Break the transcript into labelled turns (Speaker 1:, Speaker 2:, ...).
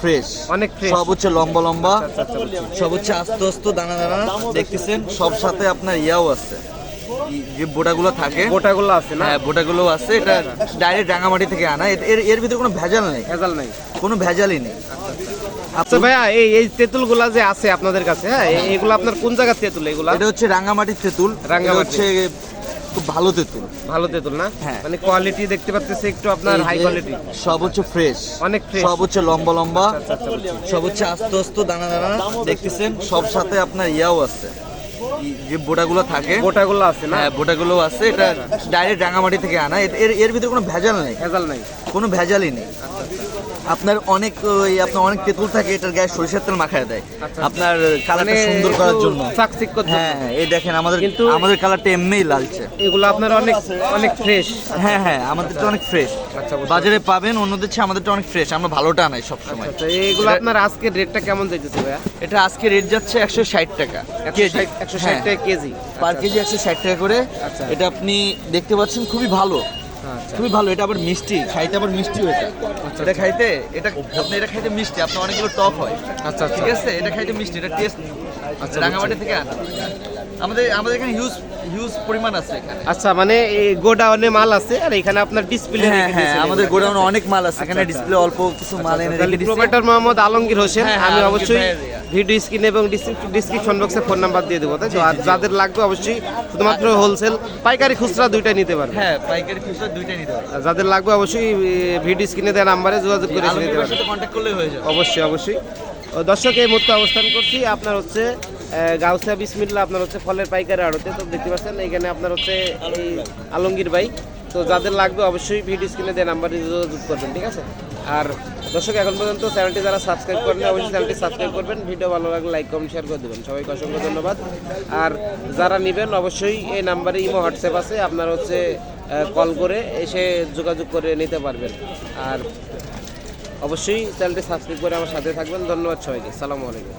Speaker 1: Fresh
Speaker 2: অনেক
Speaker 1: সব হচ্ছে লম্বা লম্বা
Speaker 2: আচ্ছা, আচ্ছা, বুঝছি।
Speaker 1: সব হচ্ছে আস্তে আস্তে দানা দানা দেখতেছেন? সব সাথে আপনার ইয়াও আছে। যে বোটাগুলো থাকে।
Speaker 2: গোটাগুলো আছে না?
Speaker 1: হ্যাঁ বোটাগুলো আছে। এটা ডাইরেক্ট রাঙামাটি থেকে আনা। এর- এর ভিতরে কোনো ভেজাল নেই।
Speaker 2: ভেজাল নাই।
Speaker 1: কোনো ভেজালই নেই।
Speaker 2: আচ্ছা ভাইয়া এই এই তেঁতুলগুলা যে আছে আপনাদের কাছে হ্যাঁ এগুলো আপনার কোন জায়গার তেঁতুল এগুলা?
Speaker 1: এটা হচ্ছে রাঙামাটির তেঁতুল। এটা
Speaker 2: রাঙ্গামাটি।
Speaker 1: হচ্ছে খুব ভালো তেঁতুল।
Speaker 2: ভালো তেঁতুল না?
Speaker 1: হ্যাঁ।
Speaker 2: মানে কোয়ালিটি দেখতে পাচ্ছেছি একটু আপনার হাই কোয়ালিটি
Speaker 1: সব হচ্ছে ফ্রেশ
Speaker 2: অনেক fresh।
Speaker 1: সব হচ্ছে লম্বা লম্বা।
Speaker 2: আচ্ছা, আচ্ছা, বুঝছি।
Speaker 1: সব হচ্ছে আস্তে আস্তে দানা দানা। দেখতেছেন? সব সাথে আপনার ইয়াও আছে। যে বোটাগুলো থাকে।
Speaker 2: গোটাগুলো আছে না?
Speaker 1: হ্যাঁ বোটাগুলো আছে। এটা ডাইরেক্ট রাঙামাটি থেকে আনা। এর- এর ভিতরে কোনো ভেজাল নেই।
Speaker 2: ভেজাল নাই।
Speaker 1: কোনো ভেজালই নেই। আপনার অনেক ওই আপনার অনেক তেঁতুল থাকে এটার গায়ে সরিষার তেল মাখায় দেয়।
Speaker 2: আচ্ছা।
Speaker 1: আপনার কালারটা
Speaker 2: মানে
Speaker 1: সুন্দর করার জন্য। হ্যাঁ হ্যাঁ, এই দেখেন আমাদের
Speaker 2: কিন্তু-
Speaker 1: আমাদের কালারটা এমনিই লালচে।
Speaker 2: এগুলো আপনার অনেক অনেক ফ্রেশ
Speaker 1: হ্যাঁ হ্যাঁ আমাদেরটা অনেক ফ্রেশ
Speaker 2: আচ্ছা,
Speaker 1: বাজারে পাবেন অন্যদের চেয়ে আমাদেরটা অনেক ফ্রেশ আমরা ভালোটা আনাই সবসময়।
Speaker 2: আচ্ছা এগুলো আপনার আজকের রেটটা কেমন যাইতেছে ভাইয়া?
Speaker 1: এটা আজকে রেট যাচ্ছে একশো ষাট টাকা কেজি।
Speaker 2: একশো ষাট
Speaker 1: হ্যাঁ।
Speaker 2: টাকা কেজি।
Speaker 1: পার কেজি একশো ষাট টাকা করে।
Speaker 2: আচ্ছা।
Speaker 1: এটা আপনি দেখতে পাচ্ছেন খুবই ভালো।
Speaker 2: আচ্ছা
Speaker 1: খুবই ভালো এটা আবার মিষ্টি খাইতে আবার মিষ্টি হয়েছে। এটা খাইতে এটা আপনি এটা খাইতে মিষ্টি আপনার অনেকগুলো টক হয়।
Speaker 2: আচ্ছা আচ্ছা।
Speaker 1: ঠিক আছে এটা খাইতে মিষ্টি এটা টেস্ট
Speaker 2: আচ্ছা,
Speaker 1: রাঙামাটি থেকে আনা। আমাদের আমাদের এখানে হিউজ হিউজ পরিমাণ আছে এখানে।
Speaker 2: আচ্ছা মানে এই গোডাউনে মাল আছে আর এখানে আপনার ডিসপ্লে
Speaker 1: হ্যাঁ হ্যাঁ আমাদের গোডাউনে অনেক মাল আছে এখানে
Speaker 2: আচ্ছা।
Speaker 1: ডিসপ্লে অল্প কিছু মাল এনে রেখে দিচ্ছি
Speaker 2: প্রোপাইটার মোহাম্মদ আলমগীর হোসেন
Speaker 1: হ্যাঁ, হ্যাঁ,
Speaker 2: আমি অবশ্যই ভিডিও স্ক্রিন এবং ডিসক্রিপশন বক্সে ফোন নাম্বার দিয়ে দেবো তাই তো? আর যাদের লাগবে অবশ্যই শুধুমাত্র হোলসেল পাইকারি খুচরা দুইটাই নিতে পারবে।
Speaker 1: হ্যাঁ পাইকারি খুচরা
Speaker 2: যাদের লাগবে অবশ্যই ভিডিও স্ক্রিনে দেওয়া নাম্বারে যোগাযোগ করে নিতে
Speaker 1: যাবে।
Speaker 2: অবশ্যই অবশ্যই। দর্শক এই মুহূর্তে অবস্থান করছি আপনার হচ্ছে আহ, গাউসিয়া বিসমিল্লা আপনার হচ্ছে ফলের পাইকারি আড়তে। তো দেখতে পাচ্ছেন এখানে আপনার হচ্ছে এই আলমগীর ভাই। তো যাদের লাগবে অবশ্যই ভিডিও স্ক্রিনে দেওয়া নাম্বারে যোগাযোগ করবেন ঠিক আছে? আর দর্শক এখন পর্যন্ত চ্যানেলটি যারা সাবস্ক্রাইব করেন অবশ্যই চ্যানেলটি সাবস্ক্রাইব করবেন। ভিডিও ভালো লাগলে লাইক কমেন্ট শেয়ার করে দেবেন। সবাইকে অসংখ্য ধন্যবাদ। আর যারা নেবেন অবশ্যই এই নাম্বারে ইমো হোয়াটসঅ্যাপ আছে। আপনার হচ্ছে কল করে এসে যোগাযোগ করে নিতে পারবেন। আর অবশ্যই চ্যানেলটি সাবস্ক্রাইব করে আমার সাথে থাকবেন। ধন্যবাদ সবাইকে। সালামু আলাইকুম।